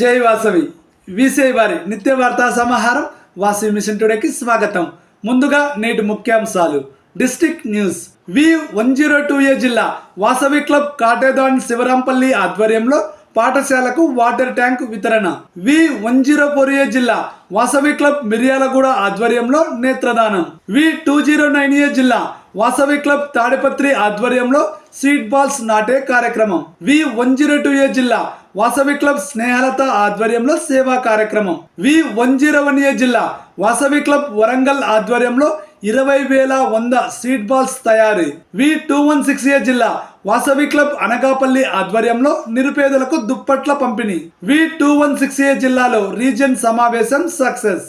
జై వాసవి. విసే వారి నిత్య వార్తా సమాహారం వాసవి మిషన్ టుడేకి స్వాగతం. ముందుగా నేటి ముఖ్యాంశాలు. District news. V one zero two A జిల్లా వాసవి క్లబ్ కాటేదాన్ శివరాంపల్లి ఆధ్వర్యంలో పాఠశాలకు వాటర్ ట్యాంక్ వితరణ. V one zero four A జిల్లా వాసవి క్లబ్ మిర్యాలగూడ ఆధ్వర్యంలో నేత్రదానం. V two zero nine A జిల్లా వాసవి క్లబ్ తాడిపత్రి ఆధ్వర్యంలో సీడ్ బాల్స్ నాటే కార్యక్రమం. V one zero two A జిల్లా వాసవి క్లబ్ స్నేహలత ఆధ్వర్యంలో సేవా కార్యక్రమం. V one zero one A జిల్లా వాసవి క్లబ్ వరంగల్ ఆధ్వర్యంలో ఇరవై వేల వంద సీట్ బాల్స్ తయారీ. V two one six A జిల్లా వాసవి క్లబ్ అనకాపల్లి ఆధ్వర్యంలో నిరుపేదలకు దుప్పట్ల పంపిణీ. V two one six A జిల్లాలో రీజన్ సమావేశం success.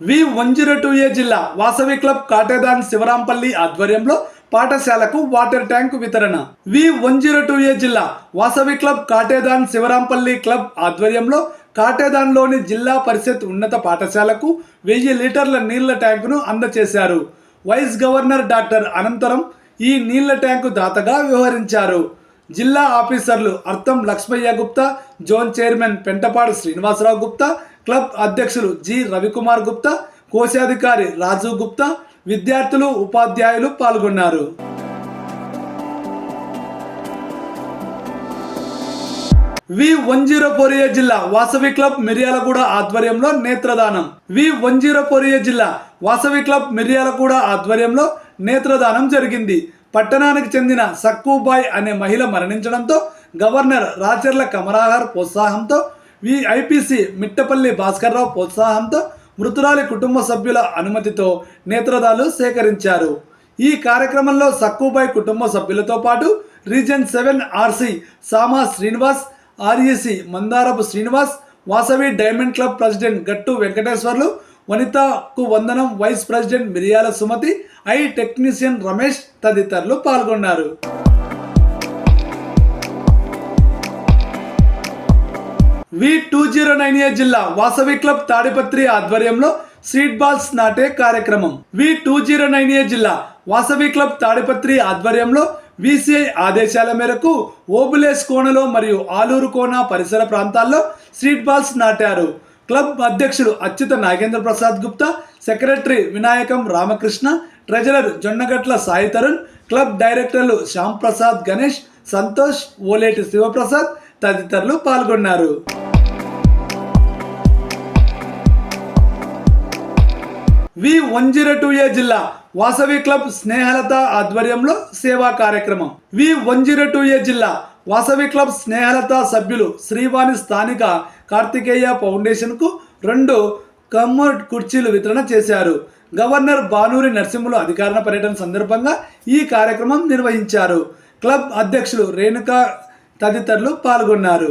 V one zero two A జిల్లా వాసవి క్లబ్ కాటేదాన్ శివరాంపల్లి ఆధ్వర్యంలో పాఠశాలకు వాటర్ ట్యాంక్ వితరణ. V one zero two A జిల్లా వాసవి క్లబ్ కాటేదాన్ శివరాంపల్లి క్లబ్ ఆధ్వర్యంలో కాటేదాన్లోని జిల్లా పరిషత్ ఉన్నత పాఠశాలకు వెయ్యి లీటర్ల నీళ్ళ ట్యాంకును అందజేశారు వైస్ గవర్నర్ డాక్టర్ అనంతరం ఈ నీళ్ళ ట్యాంకు దాతగా వ్యవహరించారు. జిల్లా ఆఫీసర్లు అర్థం Lakshmaiah Gupta zone chairman Pentapadu Srinivasarao Gupta club అధ్యక్షులు జి. రవికుమార్ గుప్తా కోశాధికారి రాజు గుప్తా విద్యార్థులు ఉపాధ్యాయులు పాల్గొన్నారు. వి వన్ జీరో పొరియా జిల్లా వాసవి క్లబ్ మిర్యాలగూడ ఆధ్వర్యంలో నేత్రదానం. వి వన్ జీరో పొరియా జిల్లా వాసవి క్లబ్ మిర్యాలగూడ ఆధ్వర్యంలో నేత్రదానం జరిగింది. పట్టణానికి చెందిన సక్కుబాయ్ అనే మహిళ మరణించడంతో గవర్నర్ రాచర్ల కమరాహర్ ప్రోత్సాహంతో వి ఐపీసీ మిట్టపల్లి భాస్కర్రావు ప్రోత్సాహంతో మృతురాలి కుటుంబ సభ్యుల అనుమతితో నేత్రదాలు సేకరించారు. ఈ కార్యక్రమంలో సక్కుబాయ్ కుటుంబ సభ్యులతో పాటు region seven RC Sama Srinivas REC Mandarapu Srinivas Vasavi diamond club president Gattu Venkateswarlu వనితకు వందనం వైస్ ప్రెసిడెంట్ మిరియాల సుమతి ఐ టెక్నీషియన్ రమేష్ తదితరులు పాల్గొన్నారు. V two zero nine A జిల్లా వాసవి క్లబ్ తాడిపత్రి ఆధ్వర్యంలో సీడ్ బాల్స్ నాటే కార్యక్రమం. V two zero nine A జిల్లా Vasavi club Tadipatri ఆధ్వర్యంలో విసిఐ ఆదేశాల మేరకు ఓబులేస్ కోనలో మరియు ఆలూరు కోన పరిసర ప్రాంతాల్లో సీడ్ బాల్స్ నాటారు. క్లబ్ అధ్యక్షుడు Achyuta Nagendra Prasad Gupta secretary Vinayakam Ramakrishna treasurer Jonnagatla Sai Tarun club డైరెక్టర్లు శ్యామ్ ప్రసాద్ గణేష్ సంతోష్ ఓలేటి శివప్రసాద్ తదితరులు పాల్గొన్నారు. V one zero two A జిల్లా వాసవి క్లబ్ స్నేహలత ఆధ్వర్యంలో సేవా కార్యక్రమం. V one zero two A జిల్లా వాసవి క్లబ్ స్నేహలత సభ్యులు శ్రీవాణి స్థానిక కార్తికేయ ఫౌండేషన్కు రెండు కమ్మోడ్ కుర్చీలు వితరణ చేశారు. గవర్నర్ బానూరి నరసింహులు అధికార పర్యటన సందర్భంగా ఈ కార్యక్రమం నిర్వహించారు. క్లబ్ అధ్యక్షులు రేణుకా తదితరులు పాల్గొన్నారు.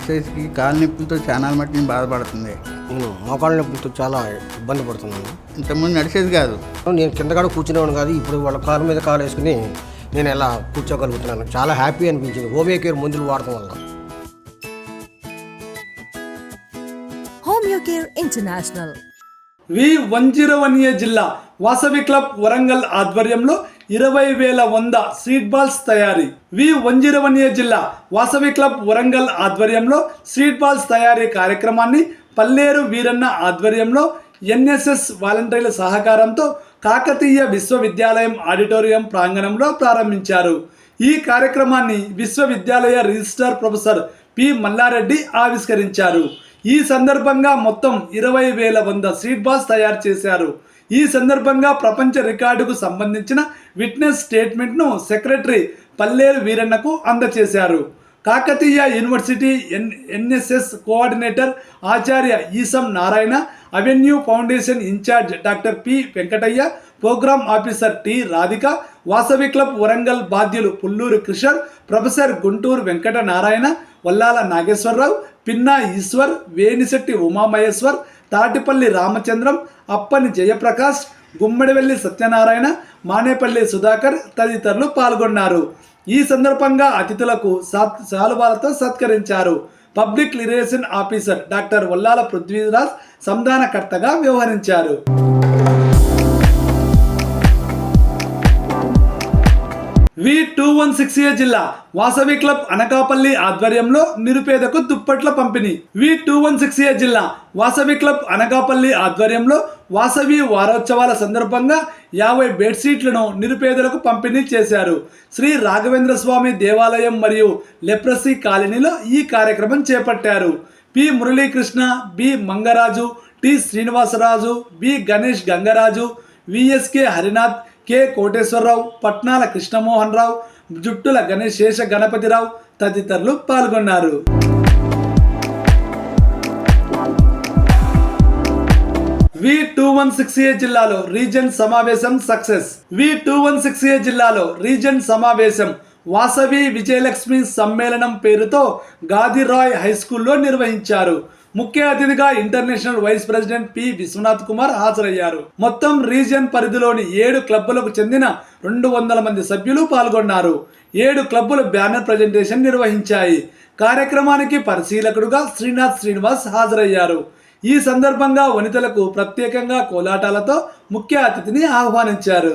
మిస్సెస్కి కాలు నొప్పులతో చాలా మట్టి నేను బాధపడుతుంది. నేను మోకాళ్ళ నొప్పులతో చాలా ఇబ్బంది పడుతున్నాను. ఇంతకుముందు నడిచేది కాదు. నేను కింద కూడా కూర్చునేవాడు కాదు ఇప్పుడు వాళ్ళ కాలు మీద కాలు వేసుకుని నేను ఎలా కూర్చోగలుగుతున్నాను. చాలా హ్యాపీ అనిపించింది. హోమియో కేర్ మందులు వాడటం వల్ల. Homeocare International. V one zero one A జిల్లా వాసవి క్లబ్ వరంగల్ ఆధ్వర్యంలో ఇరవై వేల వంద సీడ్ బాల్స్ తయారీ. V one zero one A జిల్లా వాసవి క్లబ్ వరంగల్ ఆధ్వర్యంలో సీడ్ బాల్స్ తయారీ కార్యక్రమాన్ని పల్లేరు వీరన్న ఆధ్వర్యంలో ఎన్ఎస్ఎస్ వాలంటీర్ల సహకారంతో కాకతీయ విశ్వవిద్యాలయం ఆడిటోరియం ప్రాంగణంలో ప్రారంభించారు. ఈ కార్యక్రమాన్ని విశ్వవిద్యాలయ రిజిస్ట్రార్ ప్రొఫెసర్ పి మల్లారెడ్డి ఆవిష్కరించారు. ఈ సందర్భంగా మొత్తం ఇరవై వేల వంద సీడ్ బాల్స్ తయారు చేశారు. ఈ సందర్భంగా ప్రపంచ రికార్డుకు సంబంధించిన విట్నెస్ స్టేట్మెంట్ను సెక్రటరీ పల్లేరు వీరన్నకు అందజేశారు Kakatiya university N NSS coordinator ఆచార్య Eesam Narayana avenue foundation incharge doctor P Venkataiah programme officer T Radhika Vasavi club Warangal బాధ్యులు పుల్లూరు కిషోర్ ప్రొఫెసర్ గుంటూరు వెంకట నారాయణ వల్లాల నాగేశ్వరరావు పిన్నా ఈశ్వర్ వేణిశెట్టి ఉమామహేశ్వర్ తాటిపల్లి రామచంద్రం అప్పని జయప్రకాష్ గుమ్మడివెల్లి సత్యనారాయణ మానేపల్లి సుధాకర్ తదితరులు పాల్గొన్నారు. ఈ సందర్భంగా అతిథులకు సత్ శాలువాలతో సత్కరించారు. Public relation officer doctor Vallala Prithviraj సంధానకర్తగా వ్యవహరించారు. V two one six A జిల్లా వాసవి క్లబ్ అనకాపల్లి ఆధ్వర్యంలో నిరుపేదకు దుప్పట్ల పంపిణీ. V two one six A జిల్లా వాసవి క్లబ్ అనకాపల్లి ఆధ్వర్యంలో వాసవి వారోత్సవాల సందర్భంగా యాభై బెడ్షీట్లను నిరుపేదలకు పంపిణీ చేశారు. శ్రీ రాఘవేంద్ర స్వామి దేవాలయం మరియు లెప్రసీ కాలనీలో ఈ కార్యక్రమం చేపట్టారు. P Muralikrishna B Mangaraju T Srinivasaraju B Ganesh Gangaraju VSK Harinath K. Koteswararao Patnala Krishnamohan Rao Juttula Ganesh Sesha Ganapathirao తదితరులు పాల్గొన్నారు. V two one six A జిల్లాలో రీజన్ సమావేశం success. V two one six A జిల్లాలో region సమావేశం. వాసవి విజయలక్ష్మి సమ్మేళనం పేరుతో గాదిరాయ్ high స్కూల్లో నిర్వహించారు. ముఖ్య అతిథిగా international vice president P Viswanath Kumar హాజరయ్యారు. మొత్తం రీజియన్ పరిధిలోని ఏడు క్లబ్బులకు చెందిన రెండు వందల మంది సభ్యులు పాల్గొన్నారు. ఏడు క్లబ్బులు బ్యానర్ ప్రజెంటేషన్ నిర్వహించాయి. కార్యక్రమానికి పరిశీలకుడుగా శ్రీనాథ్ శ్రీనివాస్ హాజరయ్యారు. ఈ సందర్భంగా వనితలకు ప్రత్యేకంగా కోలాటాలతో ముఖ్య అతిథిని ఆహ్వానించారు.